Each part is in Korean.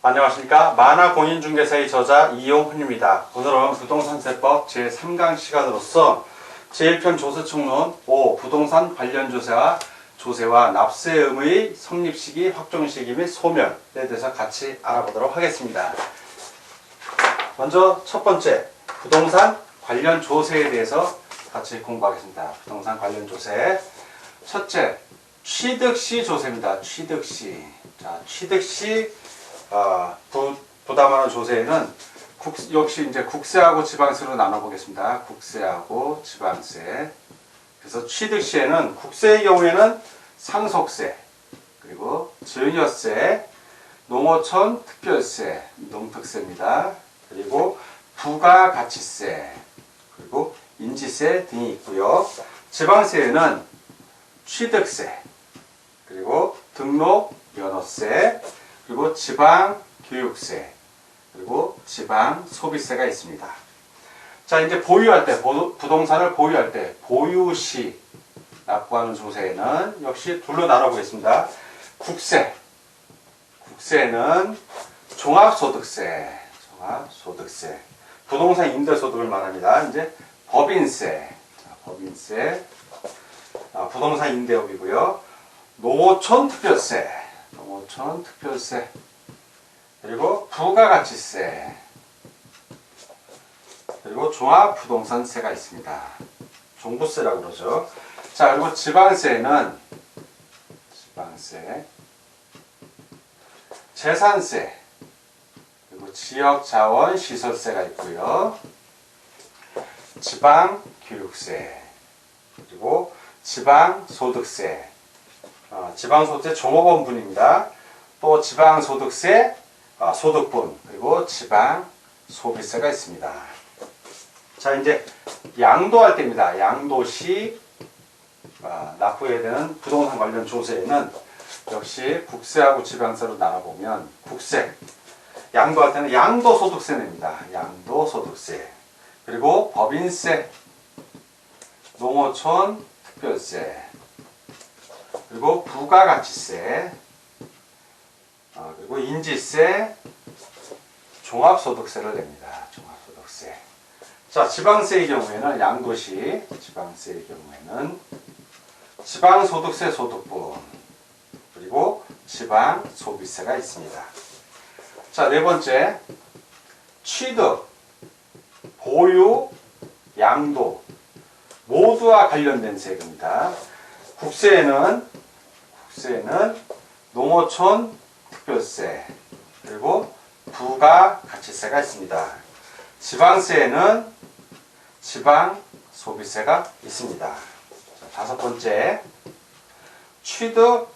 안녕하십니까 만화 공인중개사의 저자 이용훈입니다. 오늘은 부동산세법 제3강 시간으로서 제1편 조세총론 5 부동산 관련 조세와 조세와 납세 의무의 성립 시기, 확정 시기 및 소멸에 대해서 같이 알아보도록 하겠습니다. 먼저 첫 번째 부동산 관련 조세에 대해서 같이 공부하겠습니다. 부동산 관련 조세 첫째 취득시 조세입니다. 취득시 자 취득시 어, 부, 부담하는 조세에는 국, 역시 이제 국세하고 지방세로 나눠보겠습니다. 국세하고 지방세. 그래서 취득시에는 국세의 경우에는 상속세, 그리고 증여세, 농어촌 특별세, 농특세입니다. 그리고 부가가치세, 그리고 인지세 등이 있고요. 지방세에는 취득세, 그리고 등록 면허세, 그리고 지방 교육세, 그리고 지방 소비세가 있습니다. 자, 이제 보유할 때, 보- 부동산을 보유할 때, 보유시 납부하는 조세는 역시 둘로 나눠보겠습니다. 국세. 국세는 종합소득세, 종합소득세. 부동산 임대소득을 말합니다. 이제 법인세, 자, 법인세, 아, 부동산 임대업이고요. 농어촌 특별세, 농어촌 특별세, 그리고 부가가치세, 그리고 종합부동산세가 있습니다. 종부세라고 그러죠. 자, 그리고 지방세는 지방세, 재산세, 그리고 지역자원시설세가 있고요. 지방교육세, 그리고 지방소득세, 어, 지방소득세 종업원 분입니다. 또 지방소득세 아, 소득분 그리고 지방소비세가 있습니다. 자 이제 양도할 때입니다. 양도시 아, 납부해야 되는 부동산 관련 조세에는 역시 국세하고 지방세로 나눠보면 국세 양도할 때는 양도소득세 냅니다. 양도소득세 그리고 법인세 농어촌 특별세 그리고 부가가치세 아, 그리고 인지세 종합소득세를 냅니다. 종합소득세. 자, 지방세의 경우에는 양도시 지방세의 경우에는 지방소득세 소득분 그리고 지방소비세가 있습니다. 자, 네 번째 취득, 보유, 양도 모두와 관련된 세금입니다. 국세에는 국세에는 농어촌 특별세 그리고 부가 가치세가 있습니다. 지방세에는 지방 소비세가 있습니다. 자, 다섯 번째 취득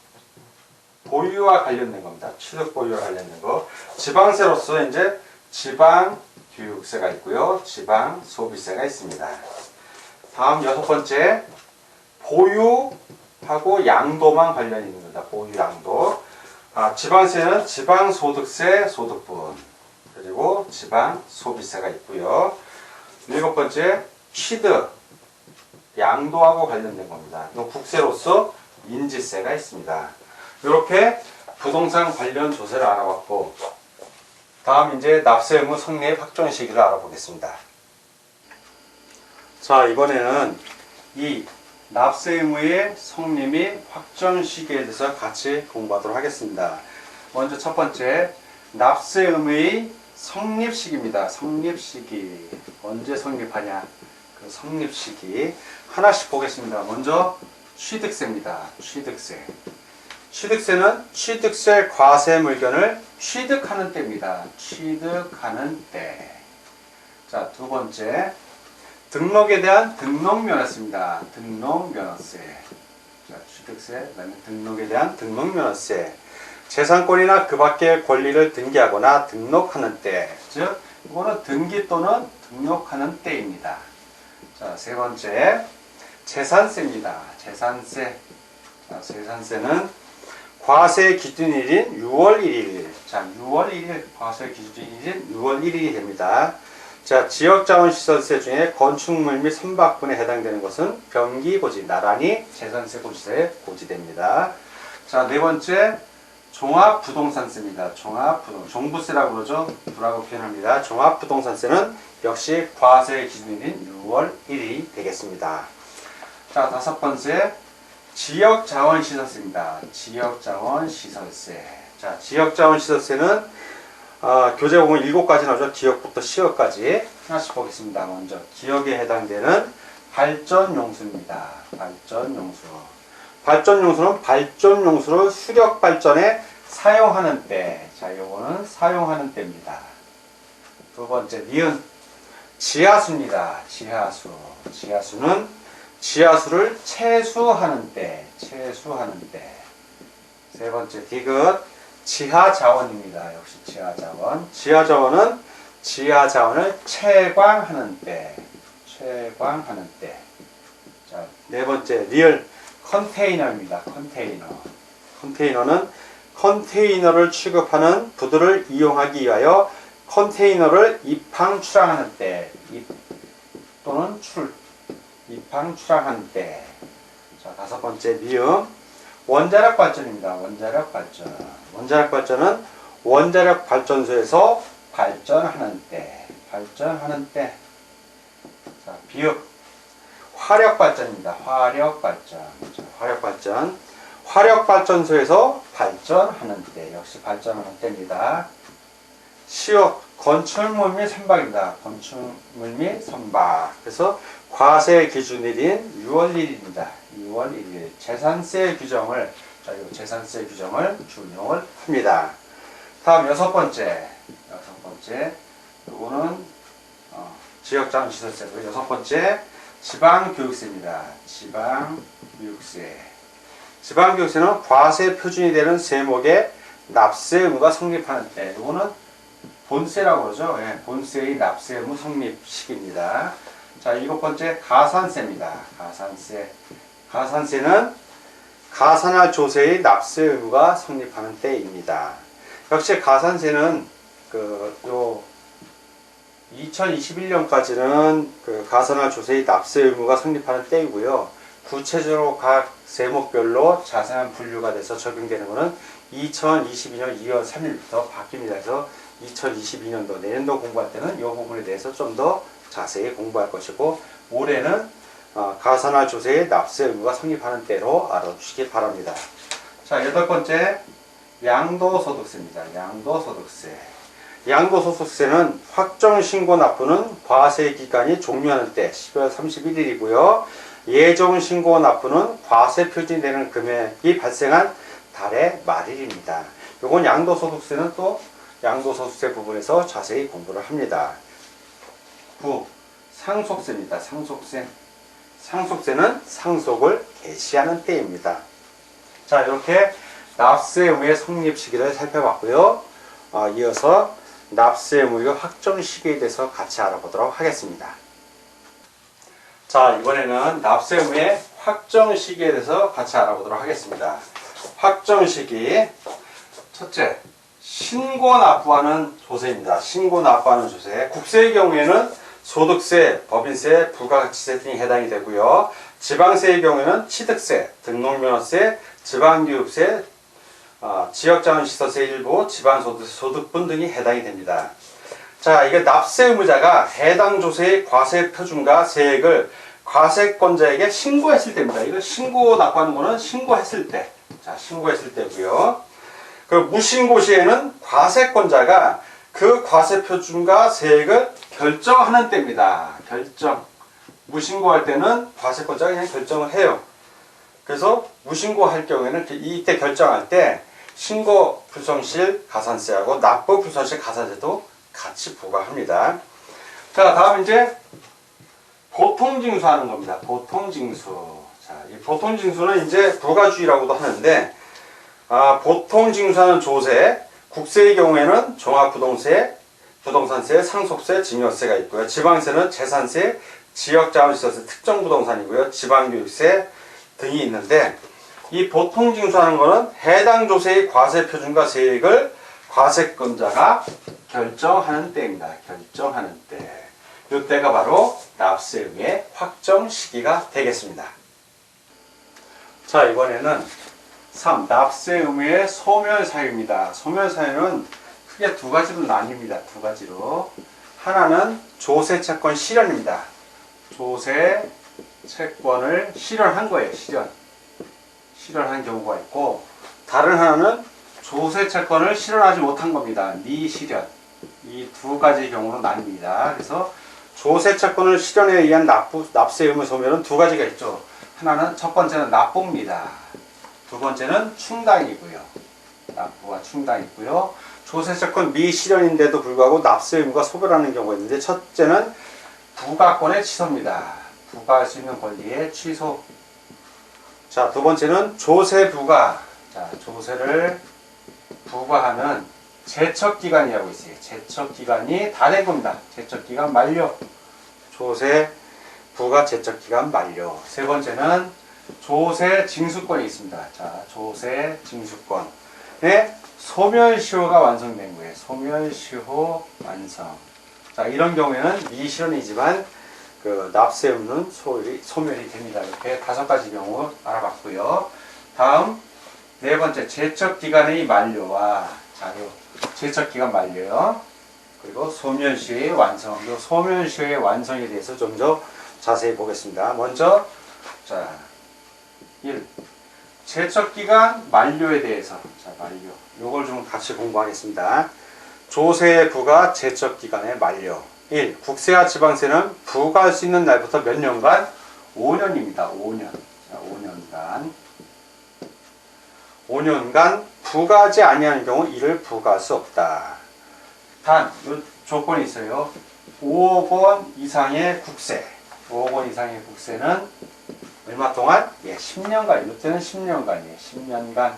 보유와 관련된 겁니다. 취득 보유와 관련된 거. 지방세로서 이제 지방 교육세가 있고요. 지방 소비세가 있습니다. 다음 여섯 번째 보유하고 양도만 관련이 있는 겁니다. 보유 양도. 아, 지방세는 지방소득세 소득분 그리고 지방소비세가 있고요. 일곱 번째 취득 양도하고 관련된 겁니다. 국세로서 인지세가 있습니다. 이렇게 부동산 관련 조세를 알아봤고 다음 이제 납세 의무 성립 확정 시기를 알아보겠습니다. 자 이번에는 이 납세 의무의 성립 및 확정 시기에 대해서 같이 공부하도록 하겠습니다. 먼저 첫 번째 납세 의무의 성립 시기입니다. 성립 시기 언제 성립하냐? 그 성립 시기 하나씩 보겠습니다. 먼저 취득세입니다. 취득세. 취득세는 취득세 과세 물건을 취득하는 때입니다. 취득하는 때. 자, 두 번째. 등록에 대한 등록면허세입니다. 등록면허세. 자, 취득세, 그다음에 등록에 대한 등록면허세. 재산권이나 그 밖의 권리를 등기하거나 등록하는 때. 즉, 이거는 등기 또는 등록하는 때입니다. 자, 세 번째. 재산세입니다. 재산세. 자, 재산세는 과세 기준일인 6월 1일. 자, 6월 1일 과세 기준일인 6월 1일이 됩니다. 자, 지역자원시설세 중에 건축물 및 선박분에 해당되는 것은 병기 고지, 나란히 재산세 고지세에 고지됩니다. 자, 네 번째, 종합부동산세입니다. 종합부동 종부세라고 그러죠. 부라고 표현합니다. 종합부동산세는 역시 과세 기준일인 6월 1일이 되겠습니다. 자 다섯 번째 지역자원시설세입니다. 지역자원시설세. 자 지역자원시설세는 어, 교재 보면 7가지 나오죠. 기역부터 시역까지 하나씩 보겠습니다. 먼저 기역에 해당되는 발전용수입니다. 발전용수. 발전용수는 발전용수를 수력 발전에 사용하는 때. 자, 요거는 사용하는 때입니다. 두 번째, 니은. 지하수입니다. 지하수. 지하수는 지하수를 채수하는 때. 채수하는 때. 세 번째, 디귿. 지하 자원입니다. 역시 지하 자원. 지하 자원은 지하 자원을 채광하는 때. 채광하는 때. 자, 네 번째, 리얼. 컨테이너입니다. 컨테이너. 컨테이너는 컨테이너를 취급하는 부두를 이용하기 위하여 컨테이너를 입항 출항하는 때, 입 또는 출, 입항 출항하는 때. 자, 다섯 번째 미음 원자력 발전입니다. 원자력 발전. 원자력 발전은 원자력 발전소에서 발전하는 때, 발전하는 때. 자, 비읍 화력 발전입니다. 화력 발전. 자, 화력 발전. 화력 발전소에서 발전하는 때 역시 발전하는 때입니다. 시옷 건축물 및 선박입니다. 건축물 및 선박. 그래서 과세 기준일인 6월 1일입니다. 6월 1일 재산세 규정을 자, 이 재산세 규정을 준용을 합니다. 다음 여섯 번째 여섯 번째 요거는 어, 지역장시설세고 여섯 번째 지방교육세입니다. 지방교육세. 지방교육세는 과세 표준이 되는 세목의 납세 의무가 성립하는 때, 이거는 본세라고 그러죠. 예, 본세의 납세 의무 성립 시기입니다. 자, 일곱 번째 가산세입니다. 가산세. 가산세는 가산할 조세의 납세 의무가 성립하는 때입니다. 역시 가산세는 그요 2021년까지는 그 가산할 조세의 납세 의무가 성립하는 때이고요. 구체적으로 각 세목별로 자세한 분류가 돼서 적용되는 것은 2022년 2월 3일부터 바뀝니다. 그래서 2022년도 내년도 공부할 때는 이 부분에 대해서 좀 더 자세히 공부할 것이고 올해는 어, 가산할 조세의 납세 의무가 성립하는 때로 알아주시기 바랍니다. 자 여덟 번째 양도소득세입니다. 양도소득세. 양도소득세는 확정신고 납부는 과세 기간이 종료하는 때 12월 31일이고요. 예정신고 납부는 과세 표준되는 금액이 발생한 달의 말일입니다. 요건 양도소득세는 또 양도소득세 부분에서 자세히 공부를 합니다. 9. 상속세입니다. 상속세. 상속세는 상속을 개시하는 때입니다. 자, 이렇게 납세 의무의 성립 시기를 살펴봤고요. 어, 이어서 납세 의무의 확정 시기에 대해서 같이 알아보도록 하겠습니다. 자, 이번에는 납세 의무의 확정 시기에 대해서 같이 알아보도록 하겠습니다. 확정 시기. 첫째, 신고 납부하는 조세입니다. 신고 납부하는 조세. 국세의 경우에는 소득세, 법인세, 부가가치세 등이 해당이 되고요. 지방세의 경우에는 취득세, 등록면허세, 지방교육세, 어, 지역자원시설세 일부, 지방소득, 소득분 등이 해당이 됩니다. 자, 이게 납세 의무자가 해당 조세의 과세 표준과 세액을 과세권자에게 신고했을 때입니다. 이거 신고 납부하는 거는 신고했을 때. 자, 신고했을 때고요. 그 무신고 시에는 과세권자가 그 과세 표준과 세액을 결정하는 때입니다. 결정. 무신고할 때는 과세권자가 그냥 결정을 해요. 그래서 무신고할 경우에는 이때 결정할 때 신고 불성실 가산세하고 납부 불성실 가산세도 같이 부과합니다. 자, 다음 이제 보통 징수하는 겁니다. 보통 징수. 자, 이 보통 징수는 이제 부가주의라고도 하는데, 아, 보통 징수하는 조세, 국세의 경우에는 종합부동세, 부동산세, 상속세, 증여세가 있고요. 지방세는 재산세, 지역자원시설세, 특정부동산이고요. 지방교육세 등이 있는데, 이 보통 징수하는 것은 해당 조세의 과세 표준과 세액을 과세권자가 결정하는 때입니다. 결정하는 때. 이때가 바로 납세의의 확정 시기가 되겠습니다. 자, 이번에는 3. 납세 의무의 소멸 사유입니다. 소멸 사유는 크게 두 가지로 나뉩니다. 두 가지로. 하나는 조세 채권 실현입니다. 조세 채권을 실현한 거예요. 실현. 실현한 경우가 있고 다른 하나는 조세 채권을 실현하지 못한 겁니다. 미실현. 이 두 가지 경우로 나뉩니다. 그래서 조세 채권을 실현에 의한 납부, 납세 의무 소멸은 두 가지가 있죠. 하나는 첫 번째는 납부입니다. 두 번째는 충당이고요. 납부와 충당이고요. 조세 채권 미실현인데도 불구하고 납세 의무가 소멸하는 경우가 있는데 첫째는 부가권의 취소입니다. 부과할 수 있는 권리의 취소. 자, 두 번째는 조세 부과. 자, 조세를 부과하는 제척 기간이라고 있어요. 제척 기간이 다 된 겁니다. 제척 기간 만료. 조세 부과 제척 기간 만료. 세 번째는 조세 징수권이 있습니다. 자, 조세 징수권. 네, 소멸시효가 완성된 거예요. 소멸시효 완성. 자, 이런 경우에는 미실현이지만 그 납세 없는 소멸이, 소멸이 됩니다. 이렇게 다섯 가지 경우 알아봤고요. 다음 네 번째 제척 기간의 만료와 자, 요 제척 기간 만료요. 그리고 소멸시효의 완성. 요 소멸시효의 완성에 대해서 좀 더 자세히 보겠습니다. 먼저 자, 1. 제척 기간 만료에 대해서 자, 만료. 요걸 좀 같이 공부하겠습니다. 조세 부가 제척 기간의 만료. 1. 국세와 지방세는 부과할 수 있는 날부터 몇 년간? 5년입니다. 5년. 자, 5년간. 5년간 부과하지 아니하는 경우 이를 부과할 수 없다. 단, 요 조건이 있어요. 5억 원 이상의 국세. 5억 원 이상의 국세는 얼마 동안? 예, 10년간. 이때는 10년간이에요. 10년간.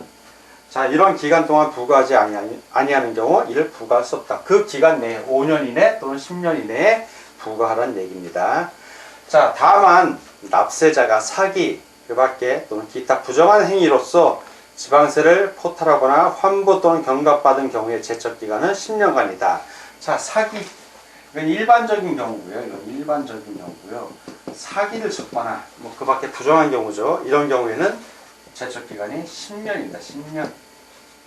자, 이런 기간 동안 부과하지 아니하는, 경우 이를 부과할 수 없다. 그 기간 내에 5년 이내 또는 10년 이내에 부과하라는 얘기입니다. 자, 다만 납세자가 사기, 그 밖에 또는 기타 부정한 행위로서 지방세를 포탈하거나 환부 또는 경감받은 경우의 제척 기간은 10년간이다. 자, 사기. 이건 일반적인 경우고요. 이건 일반적인 경우고요. 사기를 쳤거나 뭐 그 밖에 부정한 경우죠. 이런 경우에는 제척 기간이 10년입니다. 10년.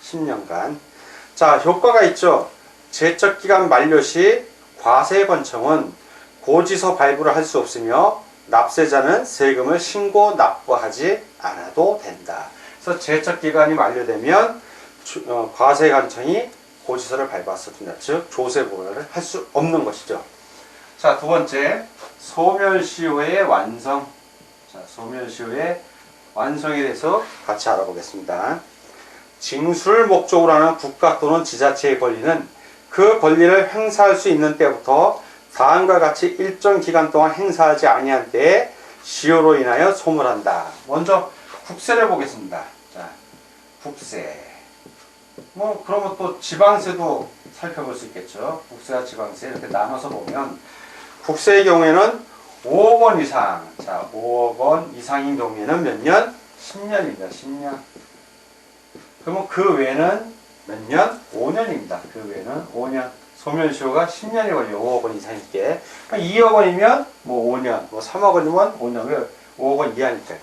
10년간. 자, 효과가 있죠. 제척 기간 만료 시 과세 관청은 고지서 발부를 할 수 없으며 납세자는 세금을 신고 납부하지 않아도 된다. 그래서 제척 기간이 만료되면 주- 어, 과세 관청이 고지서를 된다. 즉 조세 보호를 할수 없는 것이죠. 자, 두 번째 소멸시효의 완성. 자, 소멸시효의 완성에 대해서 같이 알아보겠습니다. 징수를 목적으로 하는 국가 또는 지자체의 권리는 그 권리를 행사할 수 있는 때부터 다음과 같이 일정 기간 동안 행사하지 아니한 때에 시효로 인하여 소멸한다. 먼저 국세를 보겠습니다. 자, 국세. 뭐 그러면 또 지방세도 살펴볼 수 있겠죠. 국세와 지방세 이렇게 나눠서 보면 국세의 경우에는 5억 원 이상. 자, 5억 원 이상인 경우에는 몇 년? 10년입니다. 10년. 그러면 그 외에는 몇 년? 5년입니다. 그 외에는 5년. 소멸시효가 10년이 걸려요. 5억 원 이상이게. 2억 원이면 뭐 5년, 뭐 3억 원이면 5년. 왜? 5억 원 이하니까요.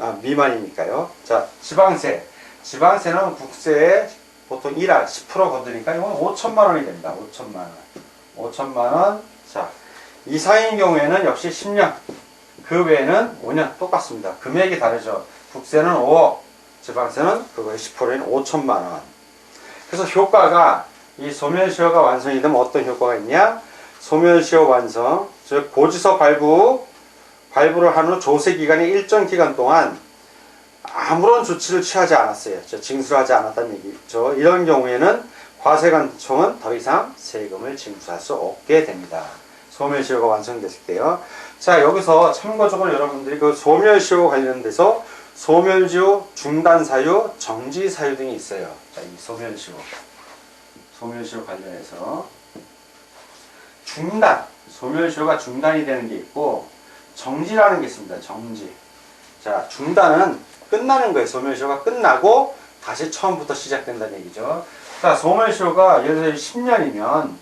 아, 미만이니까요. 자, 지방세. 지방세는 국세의 보통 1할 10% 거두니까 이건 5천만 원이 됩니다. 5천만 원. 5천만 원. 자, 이상인 경우에는 역시 10년. 그 외에는 5년 똑같습니다. 금액이 다르죠. 국세는 5억, 지방세는 그거의 10%인 5천만 원. 그래서 효과가 이 소멸시효가 완성이 되면 어떤 효과가 있냐? 소멸시효 완성, 즉 고지서 발부, 발부를 한 후 조세 기간이 일정 기간 동안 아무런 조치를 취하지 않았어요. 저 징수하지 않았다는 얘기죠. 이런 경우에는 과세관청은 더 이상 세금을 징수할 수 없게 됩니다. 소멸시효가 완성됐을 때요. 자 여기서 참고적으로 여러분들이 그 소멸시효 관련돼서 소멸시효 중단 사유, 정지 사유 등이 있어요. 자이 소멸시효, 소멸시효 관련해서 중단, 소멸시효가 중단이 되는 게 있고 정지라는 게 있습니다. 정지. 자 중단은 끝나는 거예요. 소멸시효가 끝나고 다시 처음부터 시작된다는 얘기죠. 자 소멸시효가 예를 들어 10년이면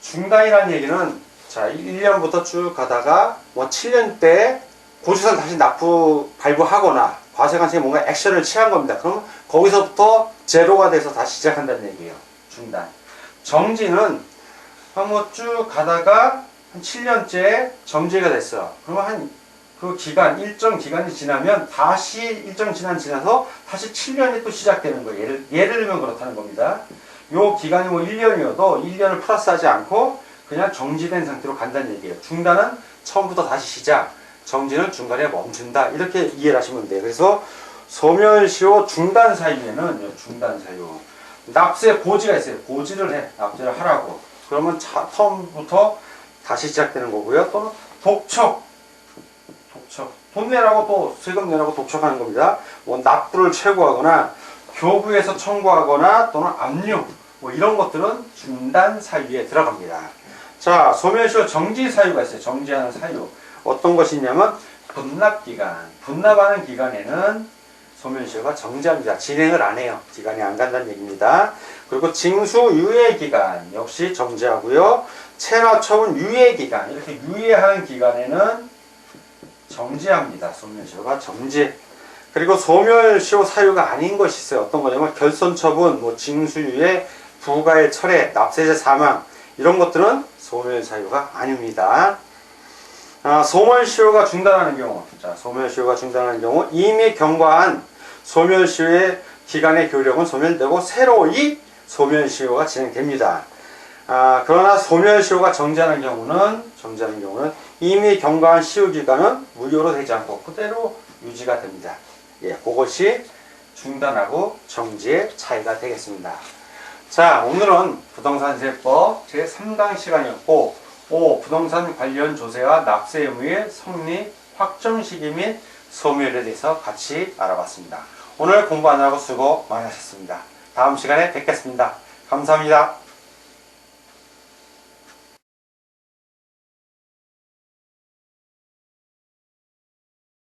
중단이라는 얘기는 자 1년부터 쭉 가다가 뭐 7년 때 고지서를 다시 납부 발부하거나 과세관청이 뭔가 액션을 취한 겁니다. 그럼 거기서부터 제로가 돼서 다시 시작한다는 얘기예요. 중단. 정지는 한번 쭉 가다가 한 7년째 정지가 됐어. 그러면 한 그 기간, 일정 기간이 지나면 다시 일정 기간 지나서 다시 7년이 또 시작되는 거예요. 예를, 예를 들면 그렇다는 겁니다. 요 기간이 뭐 1년이어도 1년을 플러스하지 않고 그냥 정지된 상태로 간다는 얘기예요. 중단은 처음부터 다시 시작, 정지는 중간에 멈춘다. 이렇게 이해를 하시면 돼요. 그래서 소멸시효 중단 사유에는 요 중단 사유 납세 고지가 있어요. 고지를 해. 납세를 하라고. 그러면 차, 처음부터 다시 시작되는 거고요. 또는 독촉. 독촉. 돈 내라고 또 세금 내라고 독촉하는 겁니다. 뭐 납부를 최고하거나 교부에서 청구하거나 또는 압류 뭐 이런 것들은 중단 사유에 들어갑니다. 자, 소멸시효 정지 사유가 있어요. 정지하는 사유. 어떤 것이 있냐면 분납 기간. 분납하는 기간에는 소멸시효가 정지합니다. 진행을 안 해요. 기간이 안 간다는 얘기입니다. 그리고 징수 유예 기간 역시 정지하고요. 체납 처분 유예 기간 이렇게 유예하는 기간에는 정지합니다. 소멸시효가 정지. 그리고 소멸시효 사유가 아닌 것이 있어요. 어떤 거냐면 결손 처분, 뭐 징수유예, 부가의 철회, 납세자 사망 이런 것들은 소멸 사유가 아닙니다. 아, 소멸시효가 중단하는 경우, 자, 소멸시효가 중단하는 경우 이미 경과한 소멸시효의 기간의 효력은 소멸되고 새로이 소멸시효가 진행됩니다. 아, 그러나 소멸시효가 정지하는 경우는 정지하는 경우는 이미 경과한 시효 기간은 무효로 되지 않고 그대로 유지가 됩니다. 예, 그것이 중단하고 정지의 차이가 되겠습니다. 자, 오늘은 부동산 세법 제 3강 시간이었고, 5. 부동산 관련 조세와 납세 의무의 성립, 확정 시기 및 소멸에 대해서 같이 알아봤습니다. 오늘 공부하느라고 수고 많으셨습니다. 다음 시간에 뵙겠습니다. 감사합니다.